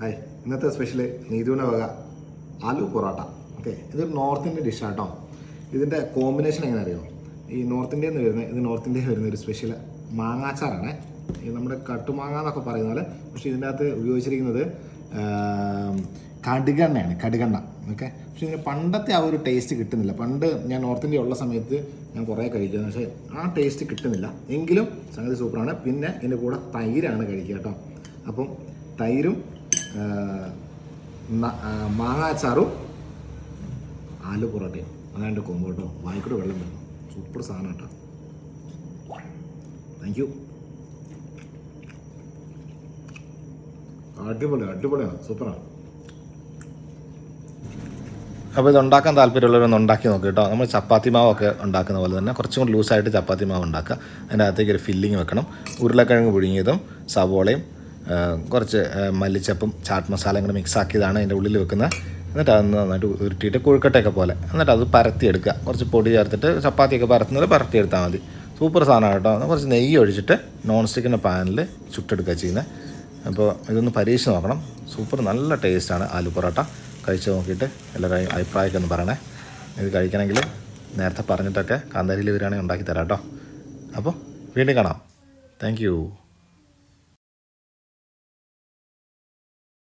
Hi ഇന്നത്തെ special നീതുവിനെ വക ആലു പൊറോട്ട. ഓക്കെ ഇതൊരു നോർത്ത് ഇന്ത്യൻ ഡിഷാണ് കേട്ടോ ഇതിന്റെ കോമ്പിനേഷൻ എങ്ങനെ അറിയോ ഈ നോർത്ത് ഇന്ത്യയിൽ നിന്ന് വരുന്ന ഇത് നോർത്ത് ഇന്ത്യയിൽ വരുന്ന ഒരു സ്പെഷ്യൽ മാങ്ങാച്ചാറാണ്. ഈ നമ്മുടെ കട്ടുമാങ്ങ എന്നൊക്കെ പറയുന്ന പോലെ പക്ഷേ ഇതിന്റെ അകത്ത് ഉപയോഗിച്ചിരിക്കുന്നത് കടുകണ്ണയാണ് കടുകെണ്ണ. ഓക്കെ പക്ഷെ ഇതിന് പണ്ടത്തെ ആ ഒരു ടേസ്റ്റ് കിട്ടുന്നില്ല. പണ്ട് ഞാൻ നോർത്ത് ഇന്ത്യ ഉള്ള സമയത്ത് ഞാൻ കുറേ കഴിക്കുന്നത് പക്ഷേ ആ ടേസ്റ്റ് കിട്ടുന്നില്ല. എങ്കിലും സംഗതി സൂപ്പറാണ്. പിന്നെ ഇതിന്റെ കൂടെ തൈരാണ് കഴിക്കുക കേട്ടോ. അപ്പം തൈരും മാങ്ങാച്ചാറും ആലു പൊറോട്ടയും അതാണ് എന്റെ കോമ്പോ കേട്ടോ വായിക്കൂടെ വെള്ളം വരണം സൂപ്പർ സാധനം കേട്ടോ. താങ്ക് യു അടിപൊളി അടിപൊളിയാണ് സൂപ്പറാണ് അപ്പോൾ ഇത് ഉണ്ടാക്കാൻ താല്പര്യമുള്ളവരൊന്ന് ഉണ്ടാക്കി നോക്കുക കേട്ടോ. നമ്മൾ ചപ്പാത്തി മാവൊക്കെ ഉണ്ടാക്കുന്ന പോലെ തന്നെ കുറച്ചും കൂടി ലൂസായിട്ട് ചപ്പാത്തി മാവ് ഉണ്ടാക്കുക. അതിന്റെ അകത്തേക്ക് ഒരു ഫില്ലിങ് വെക്കണം. ഉരുളക്കിഴങ്ങ് പുഴുങ്ങിയതും സവോളയും കുറച്ച് മല്ലിച്ചപ്പും ചാട്ട് മസാലയും കൂടെ മിക്സ് ആക്കിയതാണ് അതിന്റെ ഉള്ളിൽ വെക്കുന്നത്. എന്നിട്ട് അത് നന്നായിട്ട് ഉരുട്ടിയിട്ട് കൊഴുക്കട്ടയൊക്കെ പോലെ. എന്നിട്ട് അത് പരത്തിയെടുക്കുക. കുറച്ച് പൊടി ചേർത്തിട്ട് ചപ്പാത്തിയൊക്കെ പരത്തുന്നത് പരത്തിയെടുത്താൽ മതി. സൂപ്പർ സാധനമാണ് കേട്ടോ. കുറച്ച് നെയ്യ് ഒഴിച്ചിട്ട് നോൺ സ്റ്റിക്കിന്റെ പാനിൽ ചുട്ടെടുക്കുക ചെയ്യുന്നത്. അപ്പോൾ ഇതൊന്ന് പരീക്ഷിച്ച് നോക്കണം. സൂപ്പർ നല്ല ടേസ്റ്റാണ് ആലു പൊറോട്ട. കഴിച്ച് നോക്കിയിട്ട് എല്ലാവരും അഭിപ്രായമൊക്കെ ഒന്ന് പറയണേ. ഇത് കഴിക്കണമെങ്കിൽ നേരത്തെ പറഞ്ഞിട്ടൊക്കെ കാന്താരിയിൽ വരികയാണെങ്കിൽ ഉണ്ടാക്കി തരാം കേട്ടോ. അപ്പോൾ വീണ്ടും കാണാം. താങ്ക്